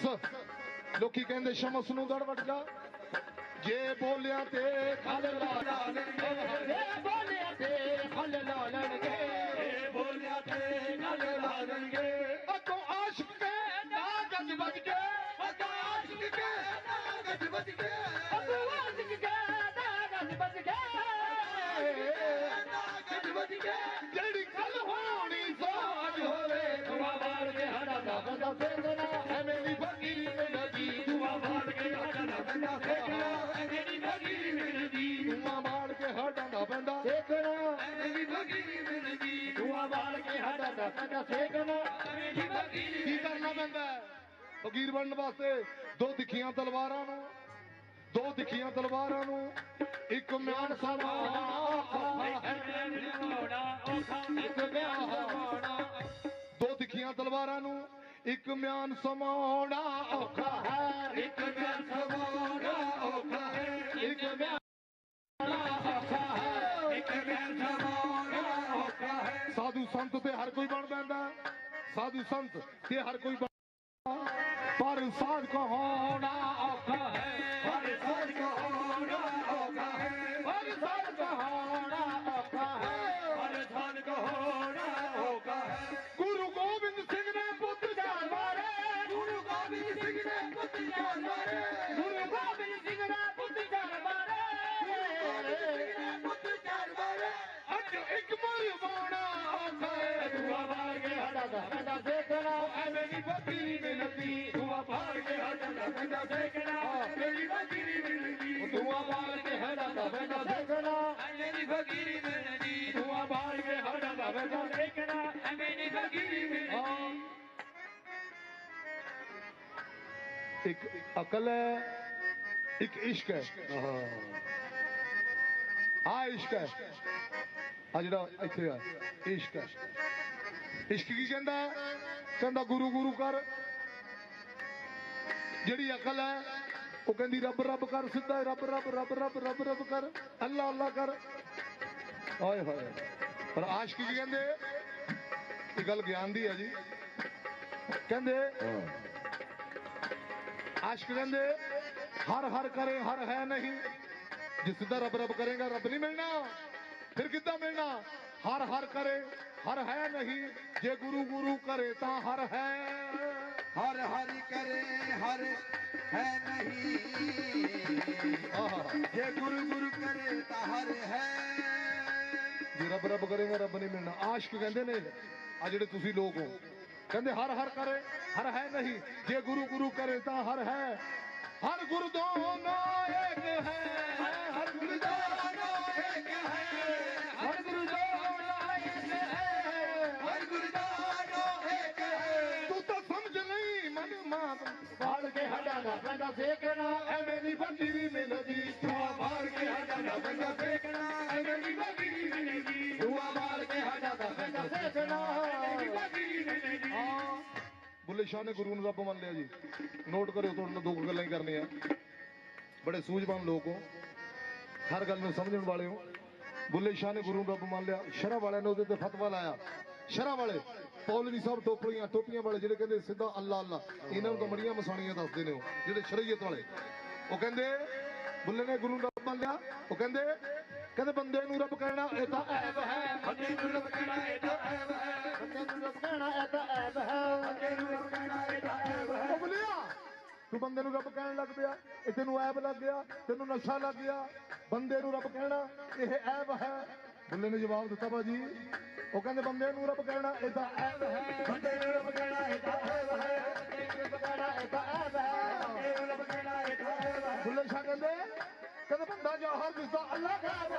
ਸ਼ਮਸ ਲੋਕੀ ਕਹਿੰਦੇ ਸ਼ਮਸ ਨੂੰ ਦੜ ਵਟ ਜਾ ਜੇ ਬੋਲਿਆ ਤੇ ਖਲ ਲਾ ਲਾਣਗੇ ਇਹ ਬੋਲਿਆ ਤੇ ਫਲ ਲਾਲਣਗੇ ਇਹ ਬੋਲਿਆ ਤੇ ਗੱਲ ਲਾਣਗੇ ਅੱਗੋਂ ਆਸ਼ਕ ਕੇ ਨਾ ਗੱਜ ਵੱਜ ਕੇ ਆਕਾਸ਼ ਕੇ ਨਾ ਗੱਜ ਵੱਜ ਕੇ ਫਕੀਰੀ ਦਾ ਕੀ ਕਰਨਾ ਪੈਂਦਾ ਬਣਨ ਵਾਸਤੇ ਦੋ ਤਿੱਖੀਆਂ ਤਲਵਾਰਾਂ ਨੂੰ ਦੋ ਤਿੱਖੀਆਂ ਤਲਵਾਰਾਂ ਨੂੰ ਇੱਕ ਮਿਆਨ ਸਮਾਉਣਾ ਹੋਣਾ ਦੋ ਤਿੱਖੀਆਂ ਤਲਵਾਰਾਂ ਨੂੰ ਇੱਕ ਮਿਆਨ ਸਮਾਉਣਾ ਔਖਾ ਹੈ। ਇੱਕ ਗੱਲ ਸਵਾਉਣਾ ਸਾਧੂ ਸੰਤ ਤੇ ਹਰ ਕੋਈ ਬਣ ਪੈਂਦਾ ਹੈ। ਸਾਧੂ ਸੰਤ ਤੇ ਹਰ ਕੋਈ ਬਣ ਪਰ ਸਾਧ ਕਹਾਉਣਾ ਕੇ ਹੜਾ ਦਾ ਬੰਦਾ ਦੇਖਣਾ ਐਵੇਂ ਮਿਲਦੀ। ਦੁਆ ਭਾੜ ਕੇ ਹੱਥ ਦਾ ਦੇਖਣਾ ਮੇਰੀ ਫਕੀਰੀ ਮਿਲਦੀ। ਦੁਆ ਬਾੜ ਕੇ ਹੜਾ ਦਾ ਬੰਦਾ ਦੇਖਣਾ ਮੇਰੀ ਫਕੀਰੀ ਮਿਲਦੀ। ਦੁਆ ਬਾੜ ਕੇ ਹੜਾ ਦਾ ਬੰਦਾ ਦੇਖਣਾ ਮੇਰੀ ਫਕੀਰੀ ਮਿਲਦੀ। ਇੱਕ ਅਕਲ ਹੈ, ਇੱਕ ਇਸ਼ਕ ਹੈ। ਆ ਇਸ਼ਕ ਹੈ। ਆ ਜਿਹੜਾ ਇੱਥੇ ਆ, ਇਸ਼ਕ ਹੈ। ਇਸ਼ਕ ਕੀ ਕਹਿੰਦਾ? ਕਹਿੰਦਾ, ਗੁਰੂ ਗੁਰੂ ਕਰ। ਜਿਹੜੀ ਅਕਲ ਹੈ, ਉਹ ਕਹਿੰਦੀ, ਰੱਬ ਰੱਬ ਕਰ, ਸਿੱਧਾ ਰੱਬ ਰੱਬ ਰੱਬ ਰੱਬ ਰੱਬ ਰੱਬ ਕਰ, ਅੱਲਾ ਅੱਲਾ ਕਰ। ਓਏ ਹੋਏ। ਪਰ ਆਸ਼ਕ ਕੀ ਕਹਿੰਦੇ, ਇਹ ਗੱਲ ਗਿਆਨ ਦੀ ਹੈ ਜੀ। ਕਹਿੰਦੇ, ਆਸ਼ਕ ਕਹਿੰਦੇ, ਹਰ ਹਰ ਕਰੇ, ਹਰ ਹੈ ਨਹੀਂ। ਜੇ ਸਿੱਧਾ ਰੱਬ ਰੱਬ ਕਰੇਗਾ, ਰੱਬ ਨਹੀਂ ਮਿਲਣਾ। ਫਿਰ ਕਿੱਦਾਂ ਮਿਲਣਾ? ਹਰ ਹਰ ਕਰੇ। ਹਰ ਹੈ ਨਹੀਂ ਜੇ ਗੁਰੂ ਗੁਰੂ ਕਰੇ ਤਾਂ ਹਰ ਹੈ। ਹਰ ਹਰਿ ਕਰੇ ਹਰ ਹੈ ਨਹੀਂ। ਜੇ ਗੁਰੂ ਗੁਰੂ ਕਰੇ ਤਾਂ ਹਰ ਹੈ। ਜੇ ਰੱਬ ਰੱਬ ਕਰੇਗਾ ਰੱਬ ਨਹੀਂ ਮਿਲਣਾ। ਆਸ਼ਕ ਕਹਿੰਦੇ ਨੇ ਆ ਜਿਹੜੇ ਤੁਸੀਂ ਲੋਕ ਹੋ ਕਹਿੰਦੇ ਹਰ ਹਰ ਕਰੇ ਹਰ ਹੈ ਨਹੀਂ ਜੇ ਗੁਰੂ ਗੁਰੂ ਕਰੇ ਤਾਂ ਹਰ ਹੈ। ਹਰ ਗੁਰ ਦੋਨੋ ਇੱਕ ਹੈ। ਬੰਦਾ ਹਾਂ। ਬੁੱਲੇ ਸ਼ਾਹ ਨੇ ਗੁਰੂ ਨੂੰ ਰੱਬ ਮੰਨ ਲਿਆ ਜੀ। ਨੋਟ ਕਰਿਓ, ਤੁਹਾਡੇ ਨਾਲ ਦੋ ਗੱਲਾਂ ਹੀ ਕਰਨੀਆਂ। ਬੜੇ ਸੂਝਵਾਨ ਲੋਕ ਹੋ। ਹਰ ਗੱਲ ਨੂੰ ਸਮਝਣ ਵਾਲੇ ਹੋ। ਬੁੱਲੇ ਸ਼ਾਹ ਨੇ ਗੁਰੂ ਨੂੰ ਰੱਬ ਮੰਨ ਲਿਆ। ਸ਼ਰ੍ਹਾ ਵਾਲਿਆਂ ਨੇ ਉਹਦੇ ਤੇ ਫਤਵਾ ਲਾਇਆ। ਸ਼ਰ੍ਹਾ ਵਾਲੇ, ਪੌਲਵੀ ਸਾਹਿਬ ਟੋਪੀਆਂ ਟੋਪੀਆਂ ਵਾਲੇ ਜਿਹੜੇ ਕਹਿੰਦੇ ਸਿੱਧਾ ਅੱਲਾ ਅੱਲਾ, ਇਹਨਾਂ ਨੂੰ ਤਾਂ ਮੜੀਆਂ ਮਸਾਣੀਆਂ ਦੱਸਦੇ ਨੇ ਉਹ, ਜਿਹੜੇ ਸ਼ਰੀਅਤ ਵਾਲੇ। ਉਹ ਕਹਿੰਦੇ, ਬੁੱਲੇ ਨੇ ਗੁਰੂ ਨੂੰ ਰੱਬ ਮੰਨ ਲਿਆ। ਉਹ ਕਹਿੰਦੇ ਕਹਿੰਦੇ ਬੰਦੇ ਨੂੰ ਰੱਬ ਕਹਿਣਾ ਇਹ ਤਾਂ ਐਬ ਹੈ ਬੰਦੇ ਨੂੰ ਰੱਬ ਕਹਿਣਾ ਇਹ ਤਾਂ ਐਬ ਹੈ ਬੰਦੇ ਨੂੰ ਰੱਖਣਾ ਇਹ ਤਾਂ ਐਬ ਹੈ ਬੰਦੇ ਨੂੰ ਰੱਬ ਕਹਿਣਾ ਇਹ ਤਾਂ ਐਬ ਹੈ ਉਹ ਬੁਲਿਆ ਤੂੰ ਬੰਦੇ ਨੂੰ ਰੱਬ ਕਹਿਣ ਲੱਗ ਪਿਆ ਇਹ ਤੈਨੂੰ ਐਬ ਲੱਗ ਗਿਆ ਤੈਨੂੰ ਨਸ਼ਾ ਲੱਗ ਗਿਆ ਬੰਦੇ ਨੂੰ ਰੱਬ ਕਹਿਣਾ ਇਹ ਐਬ ਹੈ ਬੁੱਲੇ ਨੇ ਜਵਾਬ ਦਿੱਤਾ ਬਾਜੀ ਉਹ ਕਹਿੰਦੇ ਬੰਦੇ ਨੂੰ ਰੱਬ ਕਹਿਣਾ ਇਹ ਤਾਂ ਐਬ ਹੈ ਬੰਦੇ ਨੂੰ ਰੱਬ ਕਹਿਣਾ ਇਹ ਤਾਂ ਐਬ ਹੈ ਐਬ ਰੱਬ ਕਹਿਣਾ ਐਬ ਬੁੱਲੇ ਸ਼ਾਹ ਕਹਿੰਦੇ ਕਹਿੰਦੇ ਬੰਦਾ ਜਹਾਰ ਦਿਸਦਾ ਅੱਲਾ ਗਾਇਬ ਹੈ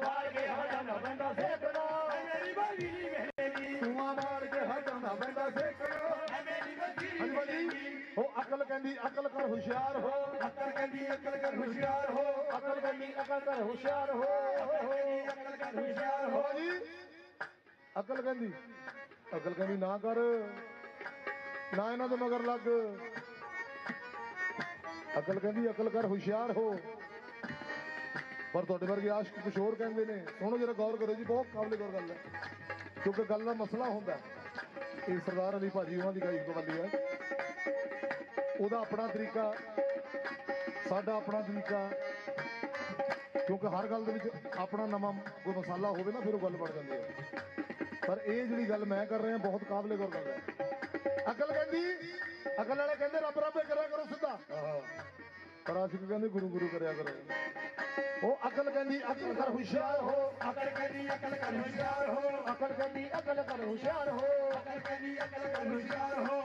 ਕੇ ਸੇਕਣਾ ਮੇਰੀ ਕੇ ਸੇਕਣਾ ਮੇਰੀ। ਉਹ ਅਕਲ ਕਹਿੰਦੀ ਅਕਲ ਕਰ ਹੁਸ਼ਿਆਰ ਹੋ। ਅਕਲ ਕਹਿੰਦੀ ਅਕਲ ਕਰ ਹੁਸ਼ਿਆਰ ਹੋ। ਅਕਲ ਕਹਿੰਦੀ ਅਕਲ ਕਰ ਹੁਸ਼ਿਆਰ ਹੋ। ਅਕਲ ਕਰ ਹੁਸ਼ਿਆਰ ਹੋ। ਹੋ ਜੀ ਅਕਲ ਕਹਿੰਦੀ ਅਕਲ ਕਹਿੰਦੀ ਨਾ ਕਰ। ਨਾ ਇਹਨਾਂ ਦੇ ਮਗਰ ਲੱਗ। ਅਕਲ ਕਹਿੰਦੀ ਅਕਲ ਕਰ ਹੁਸ਼ਿਆਰ ਹੋ। ਪਰ ਤੁਹਾਡੇ ਵਰਗੇ ਆਸ਼ਕ ਕੁਛ ਹੋਰ ਕਹਿੰਦੇ ਨੇ, ਸੁਣੋ ਜਰਾ ਗੌਰ ਕਰੋ ਜੀ, ਬਹੁਤ ਕਾਬਲੇ ਗੌਰ ਗੱਲ ਹੈ। ਕਿਉਂਕਿ ਗੱਲ ਦਾ ਮਸਲਾ ਹੁੰਦਾ ਇਹ ਸਰਦਾਰ ਅਲੀ ਭਾਜੀ ਉਹਨਾਂ ਦੀ ਗਾਈ ਕਵਾਲੀ ਹੈ। ਉਹਦਾ ਆਪਣਾ ਤਰੀਕਾ, ਸਾਡਾ ਆਪਣਾ ਤਰੀਕਾ। ਕਿਉਂਕਿ ਹਰ ਗੱਲ ਦੇ ਵਿੱਚ ਆਪਣਾ ਨਵਾਂ ਕੋਈ ਮਸਾਲਾ ਹੋਵੇ ਨਾ, ਫਿਰ ਉਹ ਗੱਲ ਬਣ ਜਾਂਦੀ ਹੈ। ਪਰ ਇਹ ਜਿਹੜੀ ਗੱਲ ਮੈਂ ਕਰ ਰਿਹਾ, ਬਹੁਤ ਕਾਬਲੇ ਗੌਰ ਗੱਲ ਹੈ। ਅਕਲ ਕਹਿੰਦੀ, ਅਕਲ ਵਾਲੇ ਕਹਿੰਦੇ ਰੱਬ ਰੱਬੇ ਕਰਿਆ ਕਰੋ ਸਿੱਧਾ। ਪਰ ਅਸੀਂ ਕਹਿੰਦੇ ਗੁਰੂ ਗੁਰੂ ਕਰਿਆ ਕਰੋ। ਉਹ ਅਕਲ ਕਹਿੰਦੀ ਅਕਲ ਕਰ ਹੁਸ਼ਿਆਰ ਹੋ। ਅਕਲ ਕਹਿੰਦੀ ਅਕਲ ਕਰ ਹੁਸ਼ਿਆਰ ਹੋ। ਅਕਲ ਕਹਿੰਦੀ ਅਕਲ ਕਰ ਹੁਸ਼ਿਆਰ ਹੋ। ਅਕਲ ਕਹਿੰਦੀ ਅਕਲ ਕਰ ਹੁਸ਼ਿਆਰ ਹੋ।